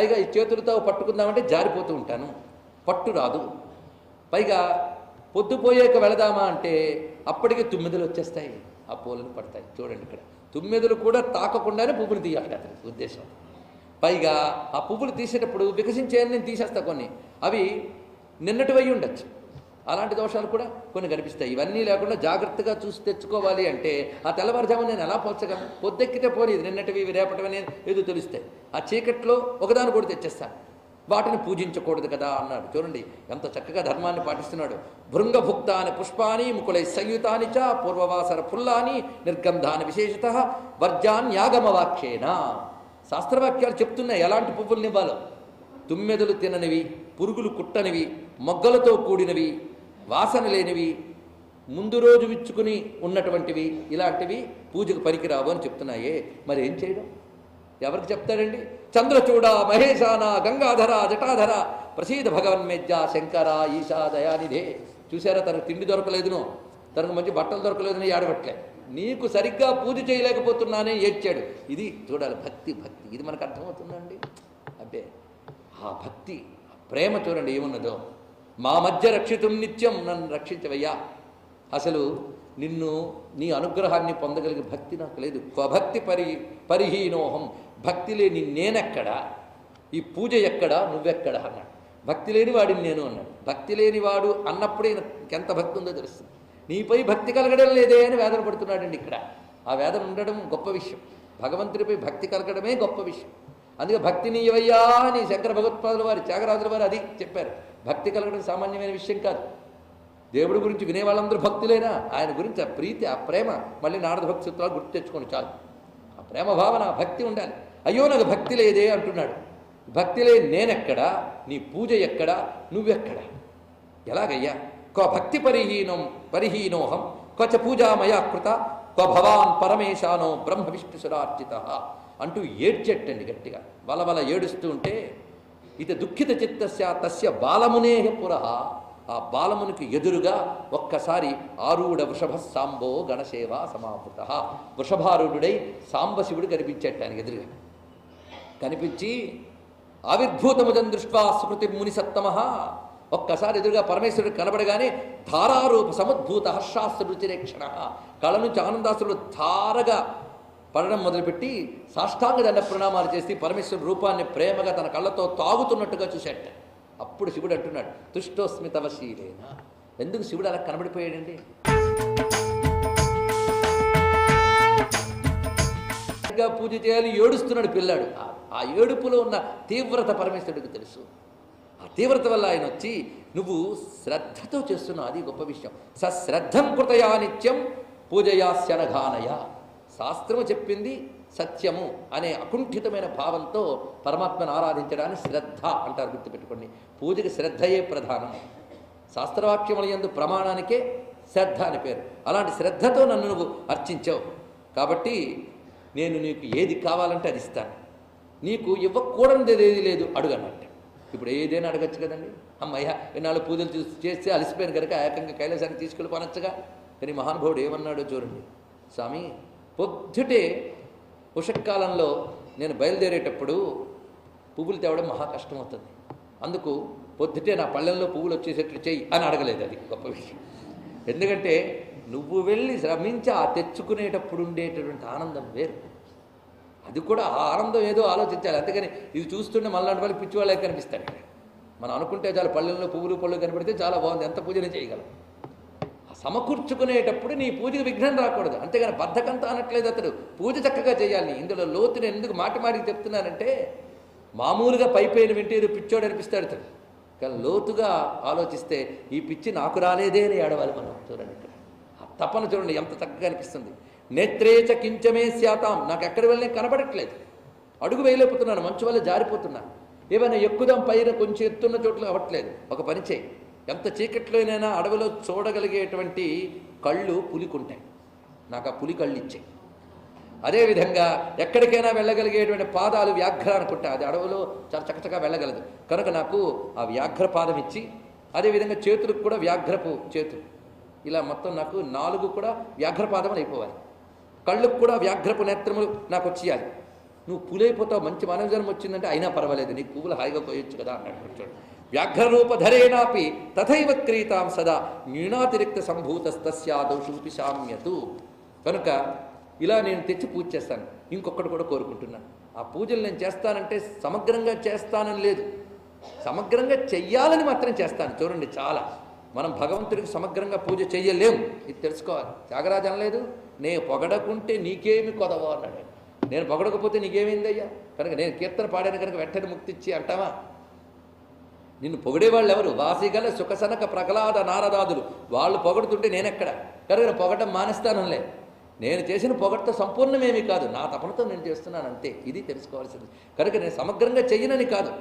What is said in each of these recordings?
పైగా ఈ చేతులతో పట్టుకుందామంటే జారిపోతూ ఉంటాను. పట్టు రాదు. పైగా పొద్దుపోయాక వెళదామా అంటే అప్పటికే తుమ్మెదలు వచ్చేస్తాయి. ఆ పూలను పడతాయి. చూడండి ఇక్కడ. తుమ్మెదలు కూడా తాకకుండానే పువ్వులు తీయాలి అతని. ఉద్దేశం. పైగా ఆ పువ్వులు తీసేటప్పుడు వికసించేయని నేను తీసేస్తా కొన్ని. అవి నిన్నటివై ఉండొచ్చు. అలాంటి దోషాలు కూడా కొన్ని కనిపిస్తాయి. ఇవన్నీ లేకుండా జాగ్రత్తగా చూసి తెచ్చుకోవాలి అంటే ఆ తెల్లవారుజాము నేను ఎలా పోల్చగలను? పొద్దెక్కితే పోలేదు నిన్నటివి రేపటివి అనేది ఏదో తెలుస్తాయి. ఆ చీకట్లో ఒకదాని కూడా తెచ్చేస్తాను వాటిని పూజించకూడదు కదా అన్నాడు. చూడండి ఎంత చక్కగా ధర్మాన్ని పాటిస్తున్నాడు. భృంగభుక్తాని పుష్పాని ముకులై సంయుతాని చ పూర్వవాసర పుల్లాని నిర్గంధాని విశేషత వర్జాన్యాగమ వాక్యేన శాస్త్రవాక్యాలు చెప్తున్నాయి. ఎలాంటి పువ్వుల్ని ఇవ్వాలో? తుమ్మెదలు తిననివి పురుగులు కుట్టనివి మొగ్గలతో కూడినవి వాసన లేనివి ముందు రోజు విచ్చుకుని ఉన్నటువంటివి ఇలాంటివి పూజకు పనికిరావు అని చెప్తున్నాయే. మరి ఏం చేయడం? ఎవరికి చెప్తాడండి? చంద్రచూడ మహేశాన గంగాధర జటాధర ప్రసీద భగవన్మేజ్జ శంకర ఈశా దయానిధే. చూసారా తనకు తిండి దొరకలేదును. తనకు మంచి బట్టలు దొరకలేదని ఏడవట్లే నీకు సరిగ్గా పూజ చేయలేకపోతున్నానే ఏడ్చాడు. ఇది చూడాలి భక్తి భక్తి. ఇది మనకు అర్థమవుతుందండి? అబ్బే ఆ భక్తి ప్రేమ చూడండి ఏమున్నదో. మా మధ్య రక్షితం నిత్యం నన్ను రక్షించవయ్యా. అసలు నిన్ను నీ అనుగ్రహాన్ని పొందగలిగే భక్తి నాకు లేదు. భక్తి పరి పరిహీనోహం. భక్తి లేని నేనెక్కడా? ఈ పూజ ఎక్కడా? నువ్వెక్కడా? అన్నాడు. భక్తి లేని వాడిని నేను అన్నాడు. భక్తి లేని వాడు అన్నప్పుడే ఎంత భక్తి ఉందో తెలుస్తుంది నీపై భక్తి కలగడం లేదే అని వేదన పడుతున్నాడండి ఇక్కడ. ఆ వేదన ఉండడం గొప్ప విషయం. భగవంతుడిపై భక్తి కలగడమే గొప్ప విషయం. అందుకే భక్తి నీయవయ్యా అని శంకర భగవత్పాదుల వారు త్యాగరాజుల వారు అది చెప్పారు. భక్తి కలగడం సామాన్యమైన విషయం కాదు. దేవుడి గురించి వినే వాళ్ళందరూ భక్తులేనా? ఆయన గురించి ఆ ప్రీతి ఆ ప్రేమ మళ్ళీ నారద భక్తి సూత్రాలు గుర్తు తెచ్చుకోండి చాలు. ఆ ప్రేమ భావన భక్తి ఉండాలి. అయ్యో నాకు భక్తి లేదే అంటున్నాడు. భక్తి లేని నేనెక్కడా? నీ పూజ ఎక్కడా? నువ్వెక్కడా? ఎలాగయ్యా? క్వ భక్తి పరిహీనం పరిహీనోహం క్వచ పూజా మయా కృత క్వ భవాన్ పరమేశానో బ్రహ్మ విష్ణుసురార్చిత అంటూ ఏడ్చెట్టండి గట్టిగా. వలవల ఏడుస్తూ ఉంటే ఇది దుఃఖిత చిత్తస్య తస్య బాలమునేహ పురః. ఆ బాలమునికి ఎదురుగా ఒక్కసారి ఆరూఢ వృషభ సాంబో గణసేవ సమావృత. వృషభారూఢుడై సాంబశివుడు కనిపించేట ఆయనకి ఎదురుగా. కనిపించి ఆవిర్భూతముదం దృష్ట్వా సుకృతి మునిసత్తమ. ఒక్కసారి ఎదురుగా పరమేశ్వరుడు కనబడగానే ధారారూప సముద్భూత హర్షాస్త్రరుచిరేక్షణ కళ నుంచి ఆనందాసులు ధారగా పడడం మొదలుపెట్టి సాష్టాంగ దండ ప్రణామాలు చేసి పరమేశ్వరుడు రూపాన్ని ప్రేమగా తన కళ్ళతో తాగుతున్నట్టుగా చూసేట. అప్పుడు శివుడు అంటున్నాడు తుష్టోస్మి తవ శీలేన ఎందుకు శివుడు అలా కనబడిపోయాడండి? పూజ చేయాలి ఏడుస్తున్నాడు పిల్లాడు. ఆ- ఆ ఏడుపులో ఉన్న తీవ్రత పరమేశ్వరుడికి తెలుసు. ఆ తీవ్రత వల్ల ఆయన వచ్చి నువ్వు శ్రద్ధతో చేస్తున్నావు అది గొప్ప విషయం. సశ్రద్ధం కృతయా నిత్యం పూజయా శనఘానయ శాస్త్రము చెప్పింది సత్యము అనే అకుంఠితమైన భావంతో పరమాత్మను ఆరాధించడాన్ని శ్రద్ధ అంటారు గుర్తుపెట్టుకోండి. పూజకి శ్రద్ధయే ప్రధానం. శాస్త్రవాక్యముల యందు ప్రమాణానికే శ్రద్ధ అని పేరు. అలాంటి శ్రద్ధతో నన్ను నువ్వు అర్చించావు. కాబట్టి నేను నీకు ఏది కావాలంటే అది ఇస్తాను. నీకు ఇవ్వకూడనిది ఏది లేదు అడుగనంట ఇప్పుడు ఏదైనా అడగచ్చు కదండి. అమ్మయ్య ఎన్నాళ్ళు పూజలు చూసి చేస్తే అలసిపోయాను కనుక ఏకంగా కైలాసానికి తీసుకెళ్ళి పోనొచ్చగా కానీ మహానుభావుడు ఏమన్నాడో చూడండి. స్వామి పొద్దుటే ఉషక్కాలంలో నేను బయలుదేరేటప్పుడు పువ్వులు తేవడం మహా కష్టం అవుతుంది అందుకు పొద్దుటే నా పళ్ళెంలో పువ్వులు వచ్చేసేట్లు చెయ్యి అని అడగలేదు అది గొప్ప విషయం. ఎందుకంటే నువ్వు వెళ్ళి శ్రమించి ఆ తెచ్చుకునేటప్పుడు ఉండేటటువంటి ఆనందం వేరు. అది కూడా ఆ ఆనందం ఏదో ఆలోచించాలి. అంతేగాని ఇది చూస్తుంటే మళ్ళీ వాళ్ళకి పిచ్చి వాళ్ళకి మనం అనుకుంటే చాలా పళ్ళెంలో పువ్వులు పళ్ళు కనబడితే చాలా బాగుంది. ఎంత పూజనే చేయగలం సమకూర్చుకునేటప్పుడు నీ పూజకు విఘ్నం రాకూడదు. అంతేగాని బద్ధకంతో అనట్లేదు అతడు. పూజ చక్కగా చేయాలి. ఇందులో లోతుని ఎందుకు మాట మాటికి చెప్తున్నానంటే మామూలుగా పైపైన వింటే పిచ్చోడు అనిపిస్తాడు అతడు. కానీ లోతుగా ఆలోచిస్తే ఈ పిచ్చి నాకు రాలేదే అని ఏడవాలి మనం. చూడండి ఇక్కడ. ఆ తపన చూడండి ఎంత చక్కగా అనిపిస్తుంది. నేత్రేచ కించమే శాతాం నాకు ఎక్కడి వెళ్ళినా కనబడట్లేదు. అడుగు వేయలేకపోతున్నాను మంచు వల్ల జారిపోతున్నాను ఏమైనా ఎక్కుదాం పైన కొంచెం ఎత్తున్న చోట్ల అవ్వట్లేదు. ఒక పని చేయి. ఎంత చీకట్లోనైనా అడవిలో చూడగలిగేటువంటి కళ్ళు పులికుంటాయి. నాకు ఆ పులి కళ్ళు ఇచ్చాయి. అదేవిధంగా ఎక్కడికైనా వెళ్ళగలిగేటువంటి పాదాలు వ్యాఘ్ర అనుకుంటా. అది అడవిలో చాలా చక్కచక్క వెళ్ళగలదు. కనుక నాకు ఆ వ్యాఘ్ర పాదం ఇచ్చి అదేవిధంగా చేతులకు కూడా వ్యాఘ్రపు చేతులు ఇలా మొత్తం నాకు నాలుగు కూడా వ్యాఘ్రపాదములు అయిపోవాలి. కళ్ళకు కూడా వ్యాఘ్రపు నేత్రములు నాకు వచ్చేయాలి. నువ్వు పులైపోతావు మంచి మానవ జన్మ వచ్చిందంటే అయినా పర్వాలేదు. నీకు పువ్వులు హాయిగా పోయొచ్చు కదా అన్నాడు వ్యాఘ్రరూపధరేణాపి తథైవ క్రీతాం సదా న్యూనాతిరిక్త సంభూతస్తస్యాదౌషూపి సామ్యతు కనుక ఇలా నేను తెచ్చి పూజ చేస్తాను. ఇంకొకటి కూడా కోరుకుంటున్నాను. ఆ పూజలు నేను చేస్తానంటే సమగ్రంగా చేస్తానని లేదు. సమగ్రంగా చెయ్యాలని మాత్రం చేస్తాను. చూడండి చాలా. మనం భగవంతుడికి సమగ్రంగా పూజ చెయ్యలేము ఇది తెలుసుకోవాలి. త్యాగరాజు అనలేదు. నేను పొగడకుంటే నీకేమి కొదవ అన్నాడు. నేను పొగడకపోతే నీకేమైందయ్యా? కనుక నేను కీర్తన పాడాను కనుక వెంటనే ముక్తిచ్చి అంటావా? నిన్ను పొగిడేవాళ్ళు ఎవరు వాసిగల సుఖసనక ప్రహ్లాద నారదాదులు. వాళ్ళు పొగడుతుంటే నేనెక్కడ? కనుక నేను పొగడం మానేస్తానులే. నేను చేసిన పొగడతో సంపూర్ణమేమీ కాదు. నా తపనతో నేను చేస్తున్నాను అంతే. ఇది తెలుసుకోవాల్సింది. కనుక నేను సమగ్రంగా చెయ్యనని కాదు.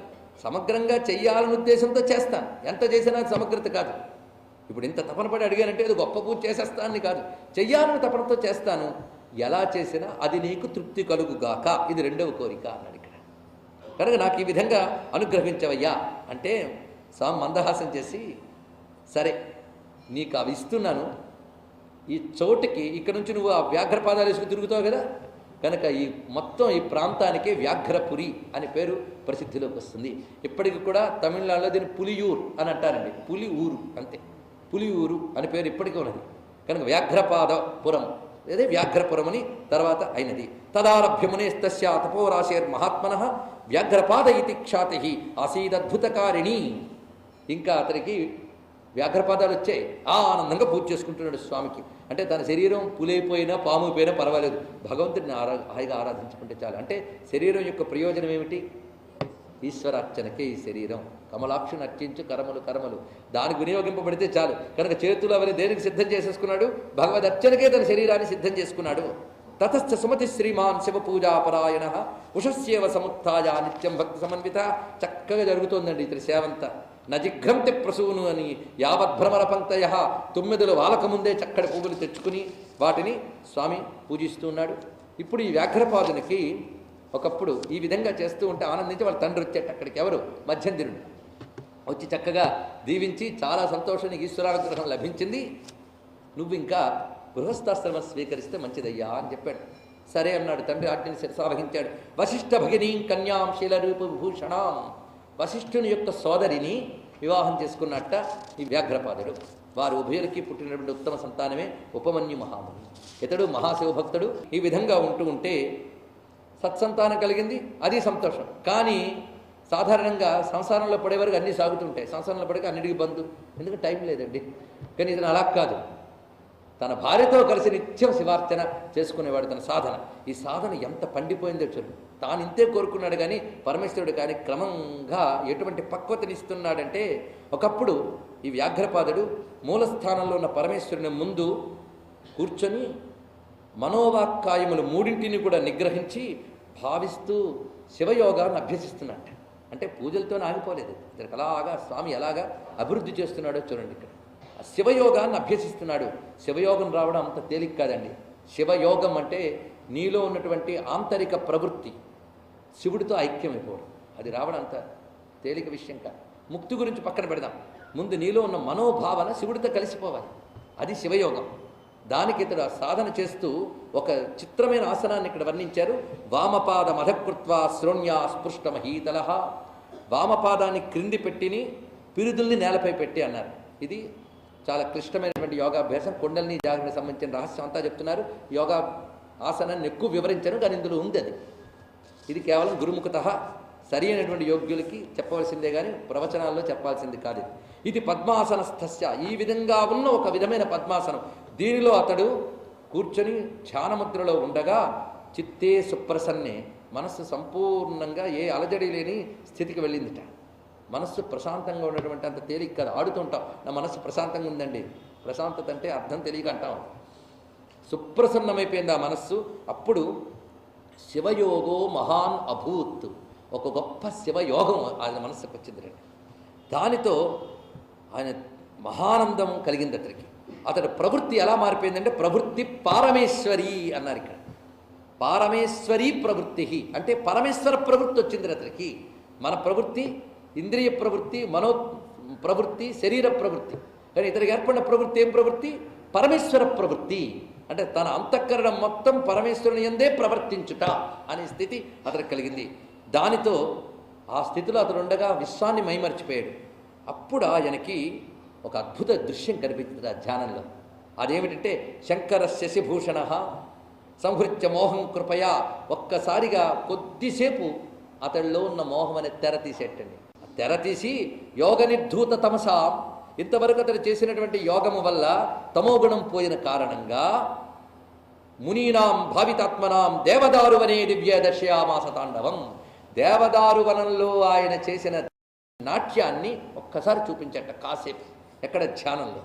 సమగ్రంగా చెయ్యాలని ఉద్దేశంతో చేస్తాను. ఎంత చేసినా సమగ్రత కాదు. ఇప్పుడు ఇంత తపన పడి అడిగానంటే ఇది గొప్ప పూజ చేసేస్తానని కాదు. చెయ్యాలని తపనతో చేస్తాను. ఎలా చేసినా అది నీకు తృప్తి కలుగుగాక. ఇది రెండవ కోరిక అని కనుక నాకు ఈ విధంగా అనుగ్రహించవయ్యా అంటే స్వామి మందహాసం చేసి సరే నీకు అవి ఇస్తున్నాను. ఈ చోటుకి ఇక్కడ నుంచి నువ్వు ఆ వ్యాఘ్రపాదాలు వేసుకుని తిరుగుతావు కదా? కనుక ఈ మొత్తం ఈ ప్రాంతానికే వ్యాఘ్రపురి అనే పేరు ప్రసిద్ధిలోకి వస్తుంది. ఇప్పటికి కూడా తమిళనాడులో దీన్ని పులియూర్ అని అంటారండి. పులి ఊరు అంతే. పులి ఊరు అనే పేరు ఇప్పటికీ ఉన్నది. కనుక వ్యాఘ్రపాదపురం. అదే వ్యాఘ్రపురమని తర్వాత అయినది. తదారభ్యమునే తస్యా తపోరాశేర్ మహాత్మన వ్యాఘ్రపాద ఇది ఖ్యాతి ఆసీదద్భుతకారిణి. ఇంకా అతనికి వ్యాఘ్రపాదాలు వచ్చాయి. ఆనందంగా పూజ చేసుకుంటున్నాడు స్వామికి. అంటే తన శరీరం పులైపోయినా పాము పోయినా పర్వాలేదు. భగవంతుడిని ఆరా హాయిగా ఆరాధించుకుంటే చాలు. అంటే శరీరం యొక్క ప్రయోజనం ఏమిటి? ఈశ్వరార్చనకే ఈ శరీరం. కమలాక్షుని అర్చించు కర్మలు కర్మలు. దానికి వినియోగింపబడితే చాలు. కనుక చేతులు అవన్నీ దేనికి సిద్ధం చేసేసుకున్నాడు? భగవద్ అర్చనకే తన శరీరాన్ని సిద్ధం చేసుకున్నాడు. తతస్థ సుమతి శ్రీమాన్ శివ పూజాపరాయణ ఉషస్యేవ సముత్య నిత్యం భక్తి సమన్విత. చక్కగా జరుగుతోందండి ఇతని సేవంతా నజిఘ్రంతి ప్రసూను అని యావద్భ్రమర పంక్తయ తొమ్మిదిలో వాలకముందే చక్కటి పువ్వులు తెచ్చుకుని వాటిని స్వామి పూజిస్తున్నాడు ఇప్పుడు ఈ వ్యాఘ్రపాదునికి ఒకప్పుడు ఈ విధంగా చేస్తూ ఉంటే ఆనందించి వాళ్ళ తండ్రి వచ్చేట అక్కడికి ఎవరు? మధ్యందిరుడు వచ్చి చక్కగా దీవించి చాలా సంతోషానికి ఈశ్వరానుగ్రహం లభించింది. నువ్వు ఇంకా గృహస్థాశ్రమం స్వీకరిస్తే మంచిదయ్యా అని చెప్పాడు. సరే అన్నాడు తండ్రి ఆజ్ఞని శిరసావహించాడు వశిష్ఠ భగినీం కన్యాం శీలరూప విభూషణాం. వశిష్ఠుని యొక్క సోదరిని వివాహం చేసుకున్నట్ట ఈ వ్యాఘ్రపాదుడు. వారు ఉభయులకి పుట్టినటువంటి ఉత్తమ సంతానమే ఉపమన్యు మహాముని. ఇతడు మహాశివభక్తుడు. ఈ విధంగా ఉంటూ ఉంటే సత్సంతానం కలిగింది అది సంతోషం. కానీ సాధారణంగా సంసారంలో పడే వరకు అన్నీ సాగుతుంటాయి. సంసారంలో పడక అన్నిటికీ బంధు ఎందుకంటే టైం లేదండి. కానీ ఇతను అలా కాదు. తన భార్యతో కలిసి నిత్యం శివార్చన చేసుకునేవాడు తన సాధన. ఈ సాధన ఎంత పండిపోయిందో చూడు. తాను ఇంతే కోరుకున్నాడు కానీ పరమేశ్వరుడు కానీ క్రమంగా ఎటువంటి పక్వతనిస్తున్నాడంటే ఒకప్పుడు ఈ వ్యాఘ్రపాదుడు మూలస్థానంలో ఉన్న పరమేశ్వరుని ముందు కూర్చొని మనోవాక్కాయములు మూడింటిని కూడా నిగ్రహించి భావిస్తూ శివయోగాన్ని అభ్యసిస్తున్నట్ట. అంటే పూజలతో ఆగిపోలేదు. ఇతనికి అలాగా స్వామి ఎలాగా అభివృద్ధి చేస్తున్నాడో చూడండి ఇక్కడ. ఆ శివయోగాన్ని అభ్యసిస్తున్నాడు. శివయోగం రావడం అంత తేలిక కాదండి. శివయోగం అంటే నీలో ఉన్నటువంటి ఆంతరిక ప్రవృత్తి. శివుడితో ఐక్యమైపోవడం. అది రావడం అంత తేలిక విషయం కాదు. ముక్తి గురించి పక్కన పెడదాం. ముందు నీలో ఉన్న మనోభావన శివుడితో కలిసిపోవాలి. అది శివయోగం. దానికి ఇతడు సాధన చేస్తూ ఒక చిత్రమైన ఆసనాన్ని ఇక్కడ వర్ణించారు. వామపాద మధకృత్వ శ్రోణ్య స్పృష్ట మహీతల వామపాదాన్ని క్రింది పెట్టిని పిరుదుల్ని నేలపై పెట్టి అన్నారు. ఇది చాలా క్లిష్టమైనటువంటి యోగాభ్యాసం. కొండల్ని జాగ్రత్తకు సంబంధించిన రహస్యం అంతా చెప్తున్నారు. యోగా ఆసనాన్ని ఎక్కువ వివరించను కానీ ఇందులో ఉంది అది. ఇది కేవలం గురుముఖత సరి అయినటువంటి యోగ్యులకి చెప్పవలసిందే కానీ ప్రవచనాల్లో చెప్పాల్సింది కాదు ఇది. ఇది పద్మాసనస్థస్య. ఈ విధంగా ఉన్న ఒక విధమైన పద్మాసనం. దీనిలో అతడు కూర్చొని ధ్యానముద్రలో ఉండగా చిత్తే సుప్రసన్నే మనస్సు సంపూర్ణంగా ఏ అలజడి లేని స్థితికి వెళ్ళిందిట. మనస్సు ప్రశాంతంగా ఉన్నటువంటి అంత తేలిక కాదు. ఆడుతుంటాం నా మనస్సు ప్రశాంతంగా ఉందండి. ప్రశాంతత అంటే అర్థం తెలియక అంటాం. సుప్రసన్నమైపోయింది ఆ మనస్సు. అప్పుడు శివయోగో మహాన్ అభూత్. ఒక గొప్ప శివయోగం ఆయన మనస్సుకు వచ్చింది రండి దానితో ఆయన మహానందం కలిగింది అతనికి అతడి ప్రవృత్తి ఎలా మారిపోయిందంటే ప్రవృత్తి పారమేశ్వరి అన్నారు ఇక్కడ. పారమేశ్వరి ప్రవృత్తి అంటే పరమేశ్వర ప్రవృత్తి వచ్చింది అతనికి. మన ప్రవృత్తి ఇంద్రియ ప్రవృత్తి మనో ప్రవృత్తి శరీర ప్రవృత్తి. కానీ ఇతనికి ఏర్పడిన ప్రవృత్తి ఏం ప్రవృత్తి? పరమేశ్వర ప్రవృత్తి. అంటే తన అంతఃకరణం మొత్తం పరమేశ్వరుని ఎందే ప్రవర్తించుట అనే స్థితి అతనికి కలిగింది. దానితో ఆ స్థితిలో అతడు ఉండగా విశ్వాన్ని మైమర్చిపోయాడు. అప్పుడు ఆయనకి ఒక అద్భుత దృశ్యం కనిపించింది ఆ ధ్యానంలో. అదేమిటంటే శంకర శశిభూషణ సంహృత్య మోహం కృపయా ఒక్కసారిగా కొద్దిసేపు అతడిలో ఉన్న మోహం అనే తెర తీసేటండి ఆ తెర తీసి యోగ నిర్ధూత తమస ఇంతవరకు అతడు చేసినటువంటి యోగము వల్ల తమోగుణం పోయిన కారణంగా మునీనాం భావితాత్మనాం దేవదారు అనే దివ్య దర్శయామాస తాండవం. దేవదారు వనంలో ఆయన చేసిన నాట్యాన్ని ఒక్కసారి చూపించట కాసేపు. ఎక్కడ ధ్యానంలో?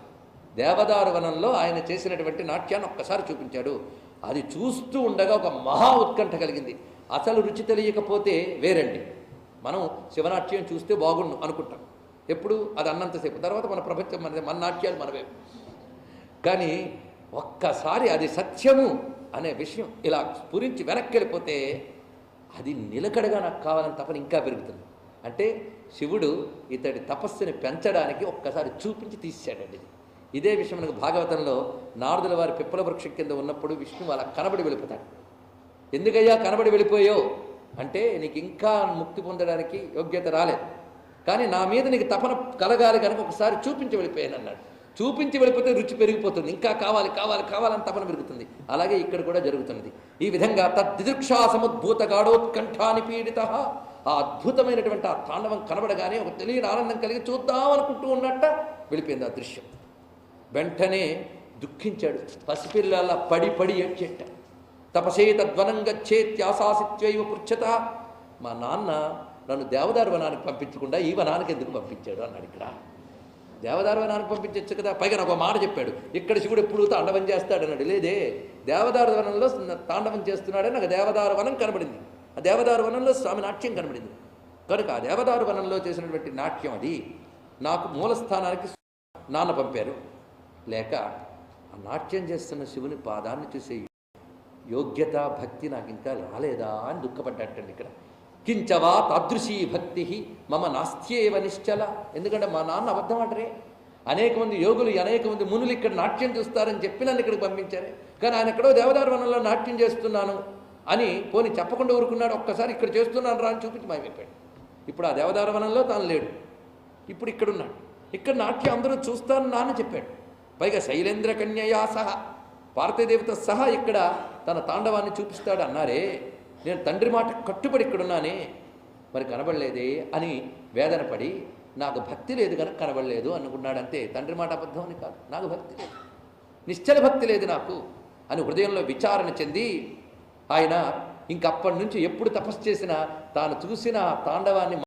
దేవదారు వనంలో ఆయన చేసినటువంటి నాట్యాన్ని ఒక్కసారి చూపించాడు. అది చూస్తూ ఉండగా ఒక మహా ఉత్కంఠ కలిగింది. అసలు రుచి తెలియకపోతే వేరండి. మనం శివనాట్యం చూస్తే బాగుండు అనుకుంటాం. ఎప్పుడు? అది అన్నంతసేపు తర్వాత మన ప్రపంచం మనది మన నాట్యాలు మనవే. కానీ ఒక్కసారి అది సత్యము అనే విషయం ఇలా స్ఫురించి వెనక్కి వెళ్ళిపోతే అది నిలకడగా నాకు కావాలని తపన ఇంకా పెరుగుతుంది. అంటే శివుడు ఇతడి తపస్సుని పెంచడానికి ఒక్కసారి చూపించి తీశాడండి ఇది. ఇదే విషయం మనకు భాగవతంలో నారదుల వారి పిప్పల వృక్షం కింద ఉన్నప్పుడు విష్ణువు అలా కనబడి వెళ్ళిపోతాడు. ఎందుకయ్యా కనబడి వెళ్ళిపోయో అంటే నీకు ఇంకా ముక్తి పొందడానికి యోగ్యత రాలేదు. కానీ నా మీద నీకు తపన కలగాలి కనుక ఒకసారి చూపించి వెళ్ళిపోయాను అన్నాడు. చూపించి వెళ్ళిపోతే రుచి పెరిగిపోతుంది. ఇంకా కావాలి కావాలి కావాలని తపన పెరుగుతుంది. అలాగే ఇక్కడ కూడా జరుగుతున్నది. ఈ విధంగా తద్దిదృక్షా సముద్భూత గాఢోత్కంఠాని పీడిత ఆ అద్భుతమైనటువంటి ఆ తాండవం కనబడగానే ఒక తెలియని ఆనందం కలిగి చూద్దాం అనుకుంటూ ఉన్నట్ట వెళ్ళిపోయింది ఆ దృశ్యం. వెంటనే దుఃఖించాడు. పసిపిల్లల పడి పడి ఏడ్చేట. తపసేత ధ్వనంగచ్చేత్యాసాసిత్యైవ పృచ్చత మా నాన్న నన్ను దేవదారు వనానికి పంపించకుండా ఈ వనానికి ఎందుకు పంపించాడు అన్నాడు ఇక్కడ. దేవదారు వనానికి పంపించచ్చు కదా. పైగా నాకు ఒక మాట చెప్పాడు. ఇక్కడ శివుడు ఎప్పుడు తాండవం చేస్తాడు అన్నాడు లేదే దేవదారు వనంలో తాండవం చేస్తున్నాడని నాకు దేవదారు వనం కనబడింది. ఆ దేవదారు వనంలో స్వామి నాట్యం కనబడింది. కనుక ఆ దేవదారు వనంలో చేసినటువంటి నాట్యం అది. నాకు మూలస్థానానికి నాన్న పంపారు. లేక ఆ నాట్యం చేస్తున్న శివుని పాదాన్ని చూసే యోగ్యత భక్తి నాకు ఇంకా రాలేదా అని దుఃఖపడ్డాటండి ఇక్కడ. కించవా తాదృశీ భక్తి మమ నాస్త్యేవ నిశ్చల. ఎందుకంటే మా నాన్న అబద్ధం ఆడరే అనేక మంది యోగులు అనేక మంది మునులు ఇక్కడ నాట్యం చూస్తారని చెప్పి నన్ను ఇక్కడికి పంపించారే. కానీ ఆయన ఎక్కడో దేవదారు వనంలో నాట్యం చేస్తున్నాను. అని పోని చెప్పకుండా ఊరుకున్నాడు ఒక్కసారి ఇక్కడ చేస్తున్నాను రా అని చూపించి మాయమైపోయాడు. ఇప్పుడు ఆ దేవదార వనంలో తాను లేడు. ఇప్పుడు ఇక్కడున్నాడు. ఇక్కడ నాట్యం అందరూ చూస్తాను నాన్న చెప్పాడు. పైగా శైలేంద్ర కన్యయా సహా పార్థదేవత సహా ఇక్కడ తన తాండవాన్ని చూపిస్తాడు అన్నారే. నేను తండ్రి మాట కట్టుబడి ఇక్కడున్నానే. మరి కనబడలేదే అని వేదన పడి నాకు భక్తి లేదు కనుక కనబడలేదు అనుకున్నాడంతే. తండ్రి మాట అబద్ధం అని కాదు. నాకు భక్తి లేదు. నిశ్చల భక్తి లేదు నాకు అని హృదయంలో విచారణ చెంది ఆయన ఇంకప్పటి నుంచి ఎప్పుడు తపస్సు చేసినా తాను చూసిన తాండవాన్ని